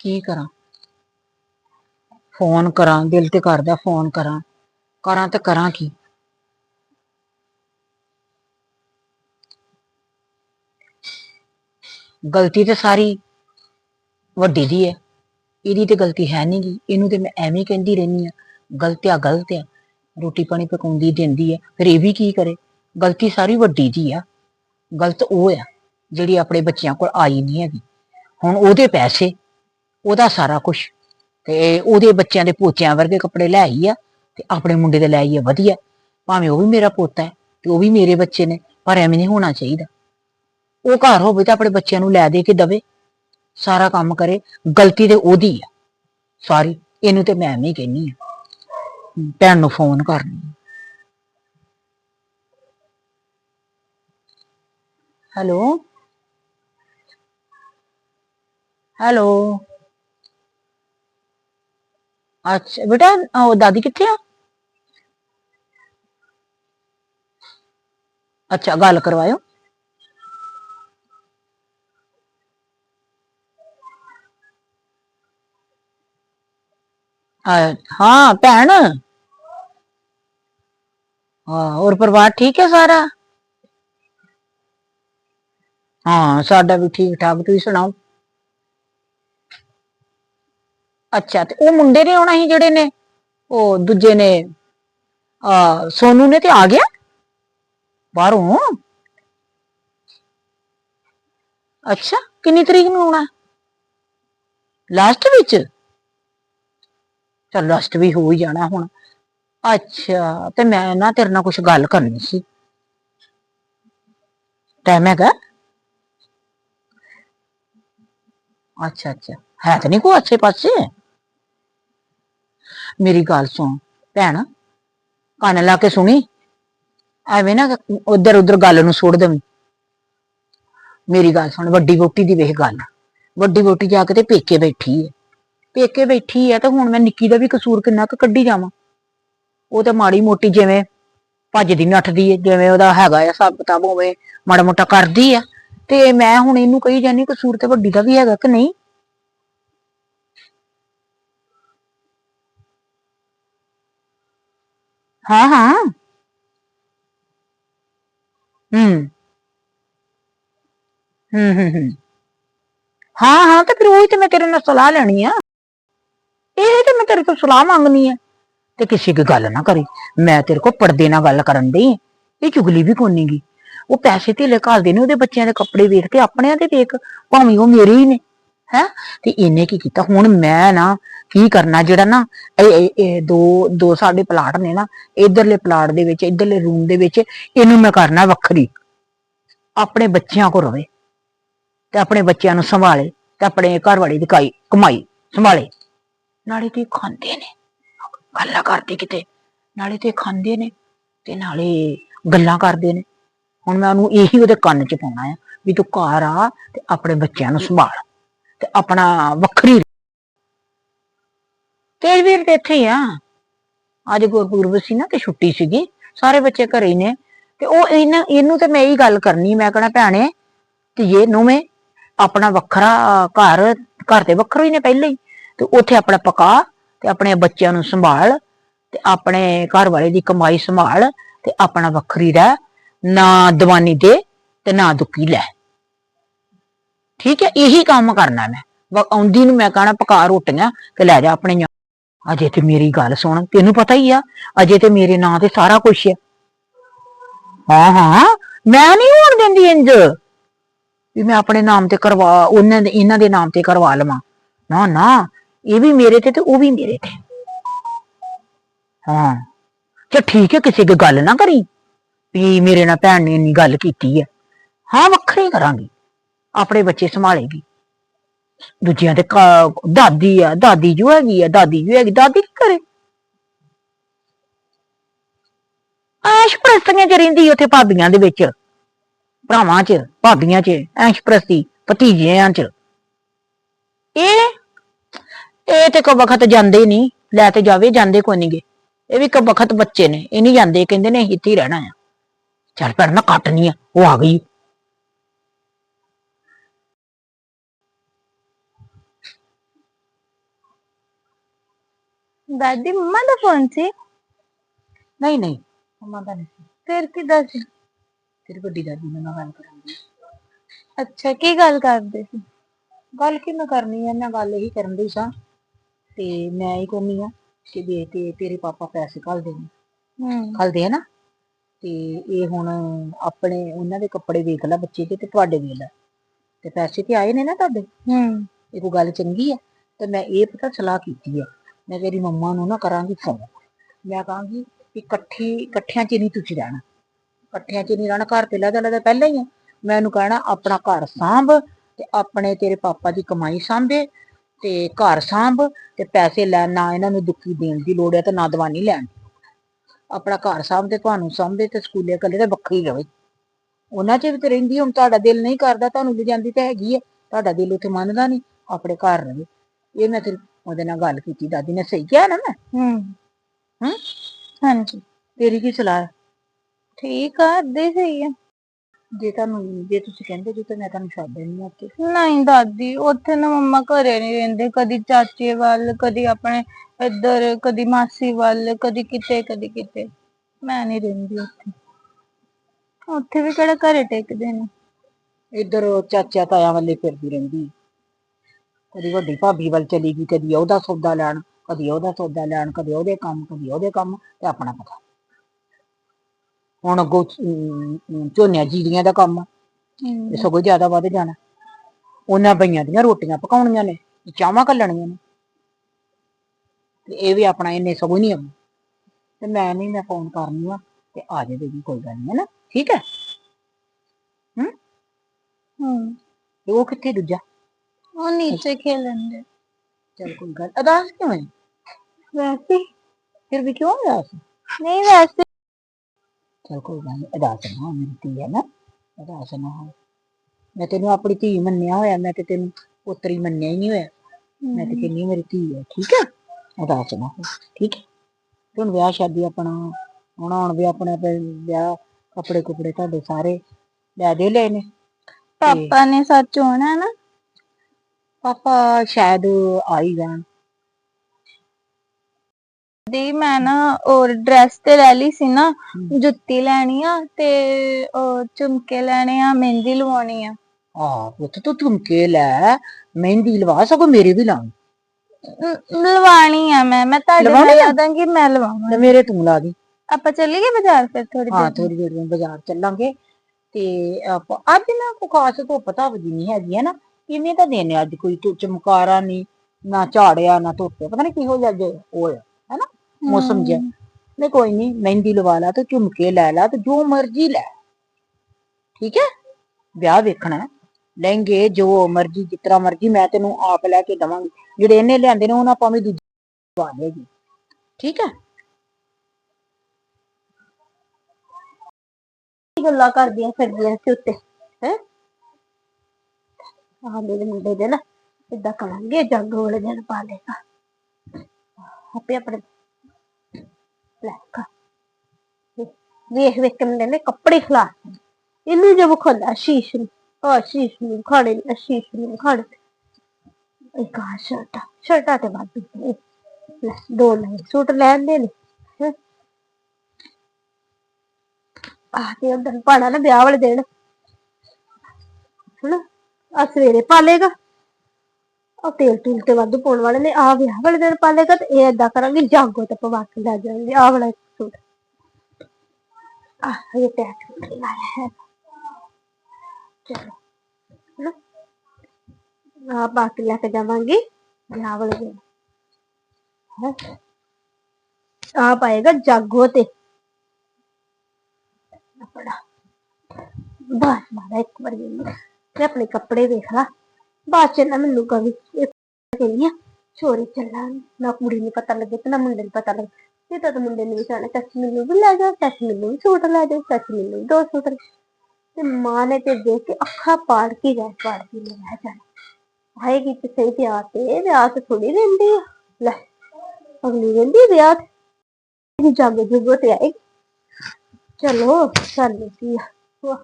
ਕੀ ਕਰਾਂ? ਫੋਨ ਕਰਾਂ, ਦਿਲ ਤੇ ਕਰਦਾ ਫੋਨ ਕਰਾਂ। ਕਰਾਂ ਤੇ ਕਰਾਂ ਕੀ? ਗਲਤੀ ਤੇ ਸਾਰੀ ਵੱਡੀ ਦੀ ਹੈ ਇਹਦੀ ਤੇ ਗਲਤੀ ਹੈ ਨਹੀਂ ਗੀ। ਇਹਨੂੰ ਤੇ ਮੈਂ ਐਵੇਂ ਕਹਿੰਦੀ ਰਹਿੰਦੀ ਆ। ਗਲਤ ਆ ਗਲਤ ਆ। ਰੋਟੀ ਪਾਣੀ ਪਕਾਉਂਦੀ ਦਿੰਦੀ ਹੈ ਫਿਰ ਇਹ ਵੀ ਕੀ ਕਰੇ? ਗਲਤੀ ਸਾਰੀ ਵੱਡੀ ਦੀ ਆ। ਗਲਤ ਉਹ ਆ ਜਿਹੜੀ ਆਪਣੇ ਬੱਚਿਆਂ ਕੋਲ ਆਈ ਨਹੀਂ ਹੈਗੀ। ਹੁਣ ਉਹਦੇ ਪੈਸੇ ਉਹਦਾ ਸਾਰਾ ਕੁਝ ਤੇ ਉਹਦੇ ਬੱਚਿਆਂ ਦੇ ਪੋਤਿਆਂ ਵਰਗੇ ਕੱਪੜੇ ਲੈ ਆਈ ਆ ਤੇ ਆਪਣੇ ਮੁੰਡੇ ਦੇ ਲੈ ਆਈ ਆ, ਵਧੀਆ। ਭਾਵੇਂ ਉਹ ਵੀ ਮੇਰਾ ਪੋਤਾ ਹੈ ਤੇ ਉਹ ਵੀ ਮੇਰੇ ਬੱਚੇ ਨੇ, ਪਰ ਐਵੇਂ ਨਹੀਂ ਹੋਣਾ ਚਾਹੀਦਾ। ਉਹ ਘਰ ਹੋਵੇ ਤਾਂ ਆਪਣੇ ਬੱਚਿਆਂ ਨੂੰ ਲੈ ਦੇ ਕੇ ਦਵੇ। ਸਾਰਾ ਕੰਮ ਕਰੇ, ਗਲਤੀ ਤੇ ਉਹਦੀ ਆ। ਸਾਰੀ ਇਹਨੂੰ ਤੇ ਮੈਂ ਐਵੇਂ ਹੀ ਕਹਿੰਨੀ ਆ। ਭੈਣ ਨੂੰ ਫੋਨ ਕਰਨੀ ਹੈਲੋ ਹੈਲੋ ਅੱਛਾ ਬੇਟਾ ਉਹ ਦਾਦੀ ਕਿੱਥੇ ਆ ਅੱਛਾ ਗੱਲ ਕਰਵਾਇਓ ਆ, ਹਾਂ ਭੈਣ ਹਾਂ ਹੋਰ ਪਰਿਵਾਰ ਠੀਕ ਹੈ ਸਾਰਾ ਹਾਂ ਸਾਡਾ ਵੀ ਠੀਕ ਠਾਕ ਤੁਸੀਂ ਅੱਛਾ, ਤੇ ਉਹ ਮੁੰਡੇ ਨੇ ਆਉਣਾ ਸੀ ਜਿਹੜੇ ਨੇ? ਉਹ ਦੂਜੇ ਨੇ, ਆ, ਸੋਨੂ ਨੇ ਤੇ ਆ ਗਿਆ? ਬਾਹਰੋਂ? ਅੱਛਾ, ਕਿੰਨੀ ਤਰੀਕ ਨੂੰ ਆਉਣਾ? ਲਾਸਟ ਵਿੱਚ? ਚਲ ਲਾਸਟ ਵੀ ਹੋ ਹੀ ਜਾਣਾ ਹੁਣ। ਅੱਛਾ, ਤੇ ਮੈਂ ਨਾ ਤੇਰੇ ਨਾਲ ਕੁਝ ਗੱਲ ਕਰਨੀ ਸੀ। ਟਾਈਮ ਹੈਗਾ? ਅੱਛਾ ਅੱਛਾ। ਹੈ ਤਾਂ ਨਹੀਂ ਕੋਈ ਅੱਛੇ ਪਾਸੇ ਮੇਰੀ ਗੱਲ ਸੁਣ, ਭੈਣ। ਕੰਨ ਲਾ ਕੇ ਸੁਣੀ। ਐਵੇਂ ਨਾ ਉਧਰ ਉਧਰ ਗੱਲ ਨੂੰ ਸੁੱਟ ਦੇਵੀਂ। ਮੇਰੀ ਗੱਲ ਸੁਣ ਵੱਡੀ ਵੋਟੀ ਦੀ ਵੇਖ ਗੱਲ। ਵੱਡੀ ਵੋਟੀ ਜਾ ਕੇ ਤੇ ਪੇਕੇ ਬੈਠੀ ਹੈ ਪੇਕੇ ਬੈਠੀ ਹੈ ਤੇ ਹੁਣ ਮੈਂ ਨਿੱਕੀ ਦਾ ਵੀ ਕਸੂਰ ਕਿੰਨਾ ਕੁ ਕੱਢੀ ਜਾਵਾਂ। ਉਹ ਤੇ ਮਾੜੀ ਮੋਟੀ ਜਿਵੇਂ ਭੱਜਦੀ ਨੱਠਦੀ ਹੈ ਜਿਵੇਂ ਉਹਦਾ ਹੈਗਾ ਆ ਹਿਸਾਬ ਕਿਤਾਬ ਹੋਵੇ ਮਾੜਾ ਮੋਟਾ ਕਰਦੀ ਆ। ਤੇ ਮੈਂ ਹੁਣ ਇਹਨੂੰ ਕਹੀ ਜਾਨੀ ਕਸੂਰ ਤੇ ਵੱਡੀ ਦਾ ਵੀ ਹੈਗਾ ਕਿ ਨਹੀਂ? ਹਾਂ ਹਾਂ। ਹੂੰ। ਹੂੰ ਹੂੰ ਹੂੰ। ਹਾਂ ਹਾਂ, ਤੇ ਫਿਰ ਉਹੀ ਤੇ ਮੈਂ ਤੇਰੇ ਨਾਲ ਸਲਾਹ ਲੈਣੀ ਆ। ਇਹ ਤੇ ਮੈਂ ਤੇਰੇ ਤੋਂ ਸਲਾਹ ਮੰਗਣੀ ਆ। ਤੇ ਕਿਸੇ ਦੀ ਗੱਲ ਨਾ ਕਰੀ। ਮੈਂ ਤੇਰੇ ਕੋਲ ਪਰਦੇ ਨਾਲ ਗੱਲ ਕਰਨ ਦੀ ਇਹ ਚੁਗਲੀ ਵੀ ਕੋਨੀਗੀ ਉਹ ਪੈਸੇ ਧੇਲੇ ਘਾਲਦੇ ਨੇ, ਉਹਦੇ ਬੱਚਿਆਂ ਦੇ ਕੱਪੜੇ ਵੇਖ ਕੇ, ਆਪਣਿਆਂ ਦੇ ਵੇਖ। ਭਾਵੇਂ ਉਹ ਮੇਰੇ ਹੀ ਨੇ। ਹੈ? ਤੇ ਇਹਨੇ ਕੀ ਕੀਤਾ? ਹੁਣ ਮੈਂ ਨਾ ਕੀ ਕਰਨਾ? ਜਿਹੜਾ ਨਾ ਇਹ ਦੋ ਦੋ ਸਾਡੇ ਪਲਾਟ ਨੇ ਨਾ, ਇਧਰਲੇ ਪਲਾਟ ਦੇ ਵਿੱਚ, ਇਧਰਲੇ ਰੂਮ ਦੇ ਵਿੱਚ, ਇਹਨੂੰ ਮੈਂ ਕਰਨਾ ਵੱਖਰੀ। ਆਪਣੇ ਬੱਚਿਆਂ ਕੋ ਰਵੇ ਤੇ ਆਪਣੇ ਬੱਚਿਆਂ ਨੂੰ ਸੰਭਾਲੇ ਤੇ ਆਪਣੇ ਘਰ ਵਾਲੀ ਦੀ ਕਮਾਈ ਸੰਭਾਲੇ। ਨਾਲੇ ਤੇ ਖਾਂਦੇ ਨੇ। ਗੱਲਾਂ ਕਰਦੇ ਕਿਤੇ। ਨਾਲੇ ਤੇ ਖਾਂਦੇ ਨੇ ਤੇ ਨਾਲੇ ਗੱਲਾਂ ਕਰਦੇ ਨੇ। ਹੁਣ ਮੈਂ ਉਹਨੂੰ ਇਹੀ ਉਹਦੇ ਕੰਨ 'ਚ ਪਾਉਣਾ ਆ ਵੀ ਤੂੰ ਘਰ ਆ ਤੇ ਆਪਣੇ ਬੱਚਿਆਂ ਨੂੰ ਸੰਭਾਲ। ਤੇ ਆਪਣਾ ਵੱਖਰੀ ਰਹਿ। ਤੇ ਇੱਥੇ ਹੀ ਆ। ਅੱਜ ਗੁਰਪੁਰਬ ਸੀ ਨਾ ਤੇ ਛੁੱਟੀ ਸੀਗੀ। ਸਾਰੇ ਬੱਚੇ ਘਰੇ ਹੀ ਨੇ। ਤੇ ਉਹ ਇਹਨਾਂ ਇਹਨੂੰ ਤੇ ਮੈਂ ਇਹੀ ਗੱਲ ਕਰਨੀ, ਮੈਂ ਕਹਣਾ ਭੈਣੇ, ਤੇ ਇਹ ਨੂੰਵੇਂ ਆਪਣਾ ਵੱਖਰਾ ਘਰ ਘਰ ਤੇ ਵੱਖਰਾ ਹੀ ਨੇ ਪਹਿਲੇ ਹੀ, ਤੇ ਉੱਥੇ ਆਪਣਾ ਪਕਾ ਤੇ ਆਪਣੇ ਬੱਚਿਆਂ ਨੂੰ ਸੰਭਾਲ ਤੇ ਆਪਣੇ ਘਰ ਵਾਲੇ ਦੀ ਕਮਾਈ ਸੰਭਾਲ ਤੇ ਆਪਣਾ ਵੱਖਰੀ ਰਹਿ, ਨਾ ਦੀਵਾਨੀ ਦੇ ਤੇ ਨਾ ਦੁੱਕੀ ਲੈ। ਠੀਕ ਹੈ, ਇਹੀ ਕੰਮ ਕਰਨਾ ਮੈਂ। ਆਉਂਦੀ ਨੂੰ ਮੈਂ ਕਹਣਾ, ਪਕਾ ਰੋਟੀਆਂ ਤੇ ਲੈ ਜਾ ਆਪਣੇ ਅਜੇ ਤੇ ਮੇਰੀ ਗੱਲ ਸੁਣ, ਤੈਨੂੰ ਪਤਾ ਹੀ ਆ, ਅਜੇ ਤੇ ਮੇਰੇ ਨਾਂ ਤੇ ਸਾਰਾ ਕੁਝ ਹੈ ਹਾਂ ਹਾਂ, ਮੈਂ ਨਹੀਂ ਹੋਣ ਦਿੰਦੀ ਇੰਜ ਵੀ ਮੈਂ ਆਪਣੇ ਨਾਮ ਤੇ ਕਰਵਾ, ਉਹਨਾਂ ਦੇ ਇਹਨਾਂ ਦੇ ਨਾਮ ਤੇ ਕਰਵਾ ਲਵਾਂ। ਨਾ ਨਾ, ਇਹ ਵੀ ਮੇਰੇ ਤੇ ਤੇ ਉਹ ਵੀ ਮੇਰੇ ਤੇ। ਹਾਂ। ਤੇ ਠੀਕ ਹੈ, ਕਿਸੇ ਦੀ ਗੱਲ ਨਾ ਕਰੀ। ਵੀ ਮੇਰੇ ਨਾਲ ਭੈਣ ਨੇ ਇੰਨੀ ਗੱਲ ਕੀਤੀ ਹੈ ਹਾਂ, ਵੱਖਰੀ ਕਰਾਂਗੀ। ਆਪਣੇ ਬੱਚੇ ਸੰਭਾਲੇਗੀ। ਦੂਜਿਆਂ ਦੇ ਘ- ਦਾਦੀ ਆ, ਦਾਦੀ ਜੋ ਹੈਗੀ ਆ, ਦਾਦੀ ਜੋ ਹੈਗੀ, ਦਾਦੀ ਕੀ ਕਰੇ? ਐਸ਼ ਪ੍ਰਸਤੀਆਂ ਚ ਰਹਿੰਦੀ ਉੱਥੇ ਭਾਬੀਆਂ ਦੇ ਵਿੱਚ, ਭਰਾਵਾਂ ਚ, ਭਾਬੀਆਂ ਚ, ਐਸ਼ ਪ੍ਰਸਤੀ ਭਤੀਜਿਆਂ ਚ। ਇਹ ਇਹ ਤੇ ਕੋ ਵਕਤ ਜਾਂਦੇ ਨਹੀਂ ਲੈ ਤੇ ਜਾਵੇ, ਜਾਂਦੇ ਕੋਈ ਨਹੀਂਗੇ ਇਹ ਵੀ ਕੋ ਵਕਤ ਬੱਚੇ ਨੇ, ਇਹ ਨਹੀਂ ਜਾਂਦੇ, ਕਹਿੰਦੇ ਨੇ ਅਸੀਂ ਇੱਥੇ ਹੀ ਰਹਿਣਾ ਆ। ਚੱਲ ਭੈਣ, ਮੈਂ ਕੱਟਣੀ ਆ, ਉਹ ਆ ਗਈ। ਦਾਦੀ ਮੰਮਾ ਦਾ ਫੋਨ ਸੀ? ਨਹੀਂ ਨਹੀਂ ਮੰਮਾ ਦਾ ਨਹੀਂ। ਫਿਰ ਕਿਦਾਂ ਸੀ? ਤੇਰੀ ਵੱਡੀ ਦਾਦੀ ਨਾਲ ਗੱਲ ਕਰਾਂਗੀ ਅੱਛਾ ਕੀ ਗੱਲ ਕਰਦੇ ਸੀ? ਗੱਲ ਕੀ ਮੈਂ ਕਰਨੀ ਆ ਮੈਂ ਗੱਲ ਇਹੀ ਕਰਨ ਦੀ ਸਾਂ ਤੇ ਮੈਂ ਹੀ ਕਹਿੰਦੀ ਆ ਕਿ ਦੇ ਤੇ ਤੇਰੇ ਪਾਪਾ ਪੈਸੇ ਘੱਲਦੇ ਨੇ। ਹੂੰ। ਘੱਲਦੇ ਆ ਨਾ? ਤੇ ਇਹ ਹੁਣ ਆਪਣੇ ਉਹਨਾਂ ਦੇ ਕੱਪੜੇ ਵੇਖ ਲੈ ਬੱਚੇ ਦੇ ਤੇ ਤੁਹਾਡੇ ਵੇਖ ਲੈ। ਤੇ ਪੈਸੇ ਤੇ ਆਏ ਨੇ ਨਾ ਤੁਹਾਡੇ? ਹੂੰ। ਇਹ ਕੋਈ ਗੱਲ ਚੰਗੀ ਆ? ਤੇ ਮੈਂ ਇਹ ਪਤਾ ਸਲਾਹ ਕੀਤੀ ਆ। ਮੈਂ ਤੇਰੀ ਮੰਮਾ ਨੂੰ ਨਾ ਕਰਾਂਗੀ ਫੋਨ ਮੈਂ ਕਹਾਂਗੀ ਕਿ ਇਕੱਠੀ, ਇਕੱਠਿਆਂ 'ਚ ਨਹੀਂ ਤੁਸੀਂ ਰਹਿਣਾ। ਇਕੱਠਿਆਂ 'ਚ ਨਹੀਂ ਰਹਿਣਾ, ਘਰ ਤੇ ਲੱਗਦਾ ਲੱਗਦਾ ਪਹਿਲਾਂ ਹੀ ਆ। ਮੈਂ ਉਹਨੂੰ ਕਹਿਣਾ, ਆਪਣਾ ਘਰ ਸਾਂਭ ਤੇ ਆਪਣੇ ਤੇਰੇ ਪਾਪਾ ਦੀ ਕਮਾਈ ਸਾਂਭੇ ਤੇ ਘਰ ਸਾਂਭ ਤੇ ਪੈਸੇ ਲੈ, ਨਾ ਇਹਨਾਂ ਨੂੰ ਦੁੱਖੀ ਦੇਣ ਦੀ ਲੋੜ ਹੈ ਤੇ ਨਾ ਦਵਾਨੀ ਲੈਣ। ਆਪਣਾ ਘਰ ਸਾਂਭ ਤੇ ਤੁਹਾਨੂੰ ਸਾਂਭੇ ਤੇ ਸਕੂਲੇ ਇਕੱਲੇ ਤੇ ਵੱਖਰੀ ਰਵੇ। ਉਹਨਾਂ 'ਚ ਵੀ ਤੇ ਰਹਿੰਦੀ ਹੁਣ ਤੁਹਾਡਾ ਦਿਲ ਨਹੀਂ ਕਰਦਾ, ਤੁਹਾਨੂੰ ਲਿਜਾਂਦੀ ਤਾਂ ਹੈਗੀ ਹੈ ਤੁਹਾਡਾ ਦਿਲ ਉੱਥੇ ਮੰਨਦਾ ਨਹੀਂ, ਆਪਣੇ ਘਰ ਰਵੇ। ਇਹ ਮੈਂ ਤੇ ਉਹਦੇ ਨਾਲ ਗੱਲ ਕੀਤੀ ਦਾਦੀ ਨੇ ਸਹੀ ਕਿਹਾ ਨਾ ਮੈਂ? ਹੂੰ। ਹੂੰ? ਹਾਂਜੀ। ਤੇਰੀ ਕੀ ਸਲਾਹ? ਹੈ? ਠੀਕ ਆ ਹੀ ਸਹੀ ਆ। ਜੇ ਤੁਹਾਨੂੰ ਜੇ ਤੁਸੀਂ ਕਹਿੰਦੇ ਜੀ ਤਾਂ ਮੈਂ ਤੁਹਾਨੂੰ ਛੱਡ ਦੇਣੀ ਆ ਉੱਥੇ। ਨਹੀਂ ਦਾਦੀ ਉੱਥੇ ਨਾ ਮੰਮਾ ਘਰੇ ਨਹੀਂ ਰਹਿੰਦੇ। ਕਦੀ ਚਾਚੇ ਵੱਲ ਕਦੀ ਆਪਣੇ ਇੱਧਰ ਕਦੀ ਮਾਸੀ ਵੱਲ ਕਦੀ ਕਿਤੇ ਕਦੀ ਕਿਤੇ। ਮੈਂ ਨਹੀਂ ਰਹਿੰਦੀ ਉੱਥੇ। ਉੱਥੇ ਵੀ ਕਿਹੜਾ ਘਰੇ ਟਿਕਦੇ ਨੇ? ਇੱਧਰ ਚਾਚਾ ਤਾਇਆ ਵੱਲੇ ਫਿਰਦੀ ਰਹਿੰਦੀ। ਕਦੀ ਵੱਡੀ ਭਾਬੀ ਵੱਲ ਚਲੀ ਗਈ ਕਦੀ ਉਹਦਾ ਸੌਦਾ ਲੈਣ ਕਦੀ ਉਹਦਾ ਸੌਦਾ ਲੈਣ ਕਦੀ ਉਹਦੇ ਕੰਮ ਕਦੀ ਉਹਦੇ ਕੰਮ ਤੇ ਆਪਣਾ ਪਤਾ। ਹੁਣ ਅੱਗੋਂ ਝੋਨਿਆਂ ਜੀਰੀਆਂ ਦਾ ਕੰਮ ਹੂੰ। ਇਹ ਸਗੋਂ ਜ਼ਿਆਦਾ ਵੱਧ ਜਾਣਾ। ਉਹਨਾਂ ਬਈਆਂ ਦੀਆਂ ਰੋਟੀਆਂ ਪਕਾਉਣੀਆਂ ਨੇ ਚਾਵਾਂ ਕੱਲਣੀਆਂ ਨੇ। ਤੇ ਇਹ ਵੀ ਆਪਣਾ ਇਹਨੇ ਸਗੋਂ ਨਹੀਂ ਆਉਣਾ ਤੇ ਮੈਂ ਨਹੀਂ ਮੈਂ ਫੋਨ ਕਰਨੀ ਆ ਤੇ ਆ ਜਾਵੇ ਵੀ ਕੋਈ ਗੱਲ ਨਹੀਂ ਹੈ ਨਾ ਠੀਕ ਹੈ? ਹੂੰ। ਤੇ ਉਹ ਕਿੱਥੇ ਦੂਜਾ? ਉਹ ਨੀਚੇ ਖੇਲਣ ਦੇ। ਚਲ ਕੋਈ ਗੱਲ ਅਦਾਸ ਕਿਉਂ ਹੈ ਵੈਸੇ ਹੀ। ਫਿਰ ਵੀ ਕਿਉਂ ਅਦਾਸ ਨਹੀਂ, ਵੈਸੇ ਚਲ ਕੋਈ ਗੱਲ ਨਹੀਂ ਅਦਾਸ ਨਾ ਹੋ ਮੇਰੀ ਧੀ ਹੈ ਨਾ ਅਦਾਸ ਨਾ ਹੋ ਮੈਂ ਤੈਨੂੰ ਆਪਣੀ ਧੀ ਮੰਨਿਆ ਹੋਇਆ, ਮੈਂ ਤੇ ਤੈਨੂੰ ਪੁੱਤਰੀ ਮੰਨਿਆ ਹੀ ਨਹੀਂ ਹੋਇਆ। ਮੈਂ ਤੇ ਕਹਿੰਦੀ ਮੇਰੀ ਧੀ ਹੈ, ਠੀਕ ਹੈ? ਅਦਾਸ ਨਾ ਹੋ ਠੀਕ ਹੈ? ਤੇ ਹੁਣ ਵਿਆਹ ਸ਼ਾਦੀ ਆਪਣਾ, ਹੁਣ ਹੁਣ ਵੀ ਆਪਣੇ ਆਪਣੇ ਵਿਆਹ ਕੱਪੜੇ ਕੁਪੜੇ ਤੁਹਾਡੇ ਸਾਰੇ ਲੈ ਦੇ ਲਏ ਨੇ। ਪਾਪਾ ਨੇ ਸੱਚ ਹੋਣਾ ਨਾ ਪਾਪਾ ਸ਼ਾਇਦ ਆ ਹੀ ਜਾਣ। ਦੀ ਮੈਂ ਨਾ ਉਹ ਡਰੈਸ ਤੇ ਲੈ ਲਈ ਸੀ ਨਾ ਜੁੱਤੀ ਲੈਣੀ ਆ ਤੇ ਉਹ ਝੁਮਕੇ ਲੈਣੇ ਆ ਮਹਿੰਦੀ ਲਵਾਉਣੀ ਆ। ਆ ਪੁੱਤ ਤੂੰ ਝੁਮਕੇ ਲੈ ਮਹਿੰਦੀ ਲਵਾ ਸਗੋਂ ਮੇਰੇ ਵੀ ਲਾ ਲ- ਲਵਾਣੀ ਆ ਮੈਂ ਮੈਂ ਤੁਹਾਡੇ ਲਵਾਉਣੀ ਨਾਲ ਆ? ਲਾ ਦਾਂਗੀ ਮੈਂ ਲਵਾਵਾਂ ਤੇ ਮੇਰੇ ਤੂੰ ਲਾ ਦੀ। ਆਪਾਂ ਚੱਲੀਏ ਬਾਜ਼ਾਰ ਫਿਰ ਥੋੜੀ ਹਾਂ ਦੇਰ ਥੋੜੀ ਦੇਰ ਨੂੰ ਬਾਜ਼ਾਰ ਚੱਲਾਂਗੇ। ਤੇ ਆਪਾਂ ਅੱਜ ਨਾ ਕੋਈ ਖਾਸ ਧੁੱਪ ਧਾਪਦੀ ਨਹੀਂ ਹੈਗੀ ਹੈ ਨਾ? ਕਿਵੇਂ ਤਾਂ ਦਿਨ ਹੈ ਅੱਜ ਕੋਈ ਚਮਕਾਰਾ ਨਹੀਂ ਨਾ ਝਾੜਿਆ ਨਾ ਧੁੱਪੇ ਪਤਾ ਨਹੀਂ ਕਿਹੋ ਜਿਹਾ ਜੇ ਉਹ ਹੈ ਹੈਨਾ? ਮੌਸਮ ਜਿਹਾ। ਨਹੀਂ ਕੋਈ ਨਹੀਂ ਮਹਿੰਦੀ ਲਵਾ ਲਾ ਤੇ ਝੁਮਕੇ ਲੈ ਲਾ ਤੇ ਜੋ ਮਰਜ਼ੀ ਲੈ। ਠੀਕ ਹੈ? ਵਿਆਹ ਵੇਖਣਾ। ਲਹਿੰਗੇ ਜੋ ਮਰਜ਼ੀ ਤਰ੍ਹਾਂ ਮਰਜ਼ੀ ਮੈਂ ਤੈਨੂੰ ਆਪ ਲੈ ਕੇ ਦਵਾਂਗੀ। ਜਿਹੜੇ ਇਹਨੇ ਲਿਆਂਦੇ ਨੇ ਉਹਨਾਂ ਭਾਵੇਂ ਦੂਜੇ ਲਵਾ ਦੇਗੀ ਠੀਕ ਹੈ? ਗੱਲਾਂ ਕਰਦੀਆਂ ਫਿਰਦੀਆਂ ਸੀ ਉੱਤੇ ਹੈ? ਆ ਮੇਰੇ ਮੁੰਡੇ ਦੇ ਨਾ ਇਦਾਂ ਕਰਾਂਗੇ, ਜੱਗ ਵਾਲੇ ਦਿਨ ਪਾ ਲੇਗਾ ਆਪੇ ਆਪਣੇ ਲੈ ਕਾ ਵੇਖ ਵੇਖ ਕੇ ਮੁੰਡੇ ਨੇ ਕੱਪੜੇ ਖਲਾ ਇਹਨੂੰ ਜਬ ਖੋਲਾ ਸ਼ੀਸ਼ ਨੂੰ ਆ ਸ਼ੀਸ਼ ਨੂੰ ਖਾੜੇ ਨੂੰ, ਸ਼ੀਸ਼ ਨੂੰ ਖਾੜੇ ਇੱਕ ਆ ਸ਼ਰਟਾ ਸ਼ਰਟਾ ਤੇ ਬਾਅਦ ਲੈ, ਦੋ ਲੈ ਸੂਟ ਲੈਣ ਨੇ ਆਹ ਤੇ ਉਧਰ ਪਾਣਾ ਨਾ ਵਿਆਹ ਵਾਲੇ ਦਿਨ। ਹਨਾ? ਆ ਸਵੇਰੇ ਪਾ ਲੇਗਾ ਉਹ ਤੇਲ ਤੂਲ ਤੇ ਵਾਧੂ ਪਾਉਣ ਵਾਲੇ ਨੇ ਆ ਵਿਆਹ ਵਾਲੇ ਦਿਨ ਪਾ ਲੇਗਾ ਤੇ ਇਹ ਏਦਾਂ ਕਰਾਂਗੇ, ਜਾਗੋ ਤੇ ਪਵਾ ਕੇ ਲੈ ਜਾਵਾਂਗੇ ਆ ਵਾਲਾ ਸੂਟ। ਆ ਇਹ ਟੈਟ ਲਾਇਆ ਹੈ। ਚਲੋ, ਹਨਾ? ਆ ਪਾ ਲੈ ਕੇ ਜਾਵਾਂਗੇ, ਵਿਆਹ ਵਾਲੇ ਦਿਨ। ਹੈਂ। ਆ ਪਾਏਗਾ ਜਾਗੋ ਤੇ ਆਪਣਾ। ਬਸ ਮਾਰਾ ਇੱਕ ਵਾਰੀ। ਇਹਨੂੰ ਤੇ ਆਪਣੇ ਕੱਪੜੇ ਵੇਖ ਲਾ। ਬਾਅਦ ਚ ਨਾ ਮੈਨੂੰ ਕਵੀ ਕਹਿੰਦੀ ਆ ਛੋਰੀ ਚੱਲਾਂ ਨਾ ਕੁੜੀ ਨੂੰ ਪਤਾ ਲੱਗੇ ਤੇ ਨਾ ਮੁੰਡੇ ਨੂੰ ਪਤਾ ਲੱਗੇ। ਇਹ ਤਾਂ ਮੁੰਡੇ ਨੂੰ ਵੀ ਕਹਿਣਾ ਚਾਚੀ ਮੈਨੂੰ ਵੀ ਲੈ ਜਾ ਚਾਚੀ ਮੈਨੂੰ ਵੀ ਸੂਟ ਲੈ ਜਾ ਚਾਚੀ ਮੈਨੂੰ ਵੀ ਦੋ ਸੂਟ ਤੇ ਮਾਂ ਨੇ ਤੇ ਦੇਖ ਕੇ ਅੱਖਾਂ ਪਾੜ ਕੇ ਜਾ ਪਾੜ ਕੇ ਲੈ ਜਾਣਾ ਆਏਗੀ ਤੇ ਸਹੀ ਵਿਆਹ ਤੇ ਵਿਆਹ ਤੇ ਥੋੜੀ ਰਹਿੰਦੀ ਆ। ਲੈ ਅਗਲੀ ਰਹਿੰਦੀ ਵਿਆਹ ਤੇ। ਜਾਗੋ ਜੁਗੋ ਤੇ ਆਏਗੀ। ਚਲੋ ਸਾਨੂੰ ਕੀ ਆ। ਵਾਹ,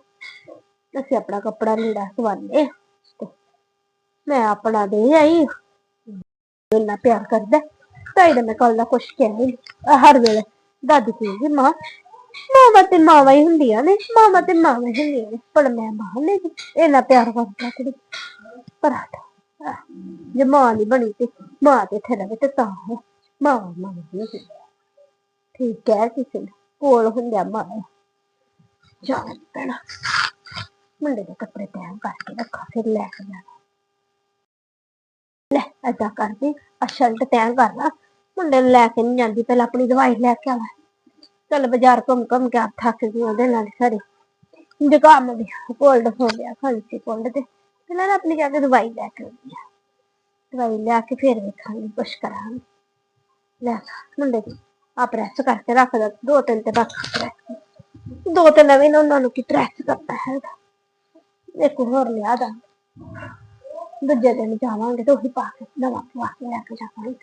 ਅਸੀਂ ਆਪਣਾ ਕੱਪੜਾ ਲੀੜਾ ਸਵਾਨੇ ਮੈਂ ਆਪਣਾ ਦੇ ਆਈ। ਇੰਨਾ ਪਿਆਰ ਕਰਦਾ, ਤਾਈ ਦਾ ਮੈਂ ਕੱਲ ਦਾ ਕੁਛ ਕਿਹਾ ਹਰ ਵੇਲੇ ਦਾਦੀ ਕਹਿੰਦੀ ਮਾਂ, ਮਾਵਾਂ ਤੇ ਮਾਵਾਂ ਹੀ ਹੁੰਦੀਆਂ ਨੇ, ਮਾਵਾਂ ਤੇ ਮਾਵਾਂ ਹੀ ਹੁੰਦੀਆਂ ਨੇ, ਪਰ ਮੈਂ ਮਾਂ ਨੇ ਇਹਨਾਂ ਪਿਆਰ ਕਰਦਾ ਕਿ ਪਰ ਜੇ ਮਾਂ ਨਹੀਂ ਬਣੀ ਤੇ ਮਾਂ ਤੇ ਇੱਥੇ ਰਵੇ ਤੇ ਤਾਂ ਹੈ। ਮਾਂ ਮਾਂ ਨਹੀਂ ਠੀਕ ਹੈ, ਕਿਸੇ ਨੇ ਕੋਲ ਹੁੰਦਿਆ ਮਾਂ। ਜਾਣ ਪੈਣਾ ਮੁੰਡੇ ਦੇ ਕੱਪੜੇ ਤੈਅ ਕਰਕੇ ਰੱਖਾ, ਫਿਰ ਲੈ ਕੇ ਜਾਣਾ ਲੈ, ਏਦਾਂ ਕਰਦੀ ਆ ਸ਼ਰਟ ਤੈਅ ਕਰ ਲਾ। ਮੁੰਡੇ ਨੂੰ ਲੈ ਕੇ ਨਹੀਂ ਜਾਂਦੀ, ਪਹਿਲਾਂ ਆਪਣੀ ਦਵਾਈ ਲੈ ਕੇ ਆਵਾਂ ਚੱਲ ਬਾਜ਼ਾਰ ਘੁੰਮ ਘੁੰਮ ਕੇ ਆ ਥੱਕ ਗਈ ਉਹਦੇ ਨਾਲ ਸਾਰੇ ਜ਼ੁਕਾਮ ਵੀ ਕੋਲਡ ਹੋ ਗਿਆ, ਖਾਂਸੀ ਕੋਲਡ ਤੇ, ਪਹਿਲਾਂ ਆਪਣੀ ਜਾ ਕੇ ਦਵਾਈ ਲੈ ਕੇ ਆਉਂਦੀ ਆ। ਦਵਾਈ ਲੈ ਕੇ ਫਿਰ ਵੇਖਾਂਗੇ, ਕੁਛ ਕਰਾਂਗੇ। ਲੈ, ਮੁੰਡੇ ਦੀ ਆ ਪ੍ਰੈਸ ਕਰਕੇ ਰੱਖ ਦੋ ਤਿੰਨ ਤੇ ਰੱਖ ਦੋ ਤਿੰਨ ਨਵੇਂ ਨੇ ਉਹਨਾਂ ਨੂੰ ਕੀ ਪ੍ਰੈਸ ਕਰਤਾ ਹੈਗਾ। ਇੱਕ ਹੋਰ ਲਿਆ ਦਾ। ਦੂਜੇ ਦਿਨ ਜਾਵਾਂਗੇ ਤੇ ਉਹੀ ਪਾ ਕੇ ਨਵਾਂ ਪਵਾ ਕੇ ਲੈ ਕੇ ਜਾਵਾਂਗੇ।